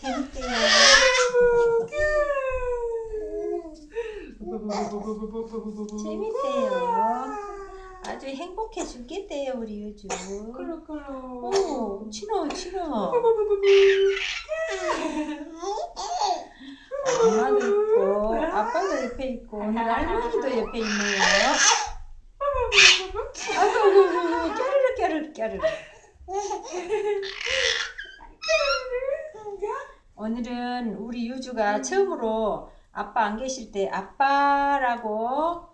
재밌대요. 재밌대요. 아주 행복해 죽겠대요, 우리 유주. 오, 친어, 친어. 엄마도 있고, 아빠도 옆에 있고, 오늘 할머니도 옆에 있네요. 아이고, 아이고, 아이고, 깨르르, 깨르르, 깨르르. 오늘은 우리 유주가 처음으로 아빠 안 계실 때 아빠라고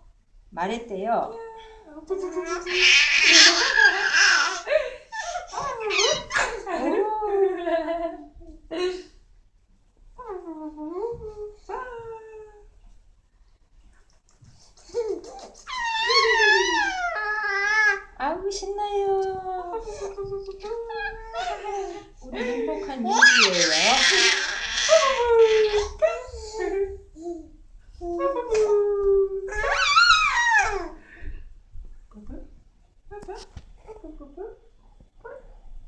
말했대요. 아우 신나요. 우리 행복한 유주예요.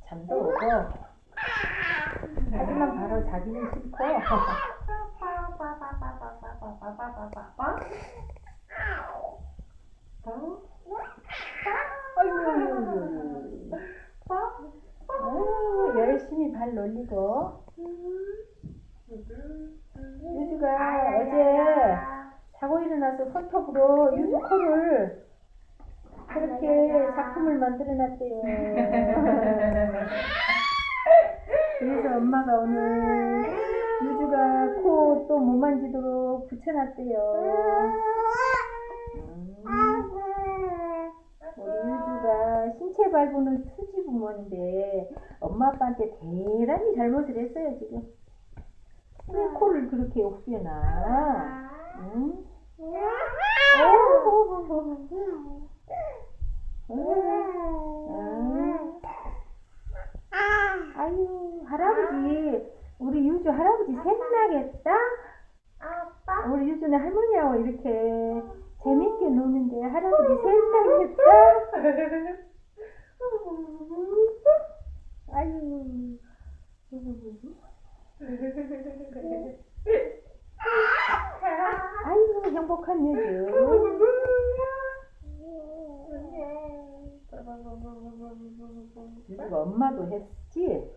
잠도 오고 하지만 바로 자기는 싫고. 열심히 발 놀리고 손톱으로 유주 코를 그렇게 작품을 만들어 놨대요. 그래서 엄마가 오늘 유주가 코 또 못 만지도록 붙여놨대요. 음, 우리 유주가 신체 발부는 투지 부모인데 엄마 아빠한테 대단히 잘못을 했어요 지금. 왜 코를 그렇게 옥죄나? 응? 응. 아유 할아버지 우리 유주 할아버지 샘나겠다. 우리 유주는 할머니하고 이렇게 재밌게 노는데 할아버지 샘나겠다. 아유. 아유 행복한 유주. 유주가 엄마도 했지?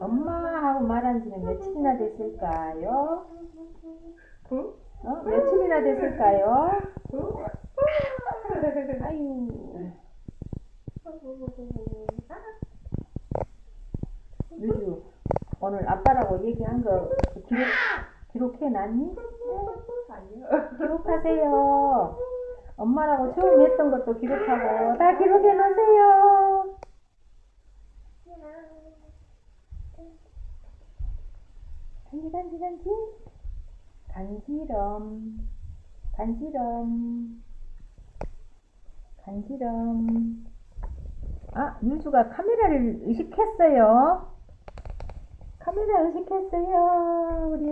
엄마하고 말한 지는 며칠이나 됐을까요? 어? 며칠이나 됐을까요? 아유. 유주, 오늘 아빠라고 얘기한 거 기록, 기록해 놨니? 기록하세요. 엄마라고 처음 했던 것도 기록하고 다 기록해 놓으세요. 간지 간지 간지. 간지럼. 간지럼. 간지럼. 아 유주가 카메라를 의식했어요. 카메라 의식했어요 우리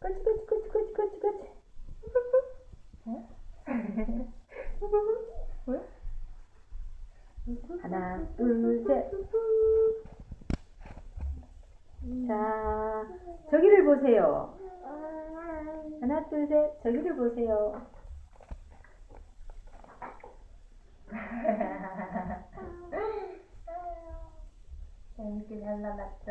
그치 그치 하나 둘 셋 자, 저기를 보세요. 하나, 둘, 셋. 저기를 보세요. 재밌게 잘 나갔죠?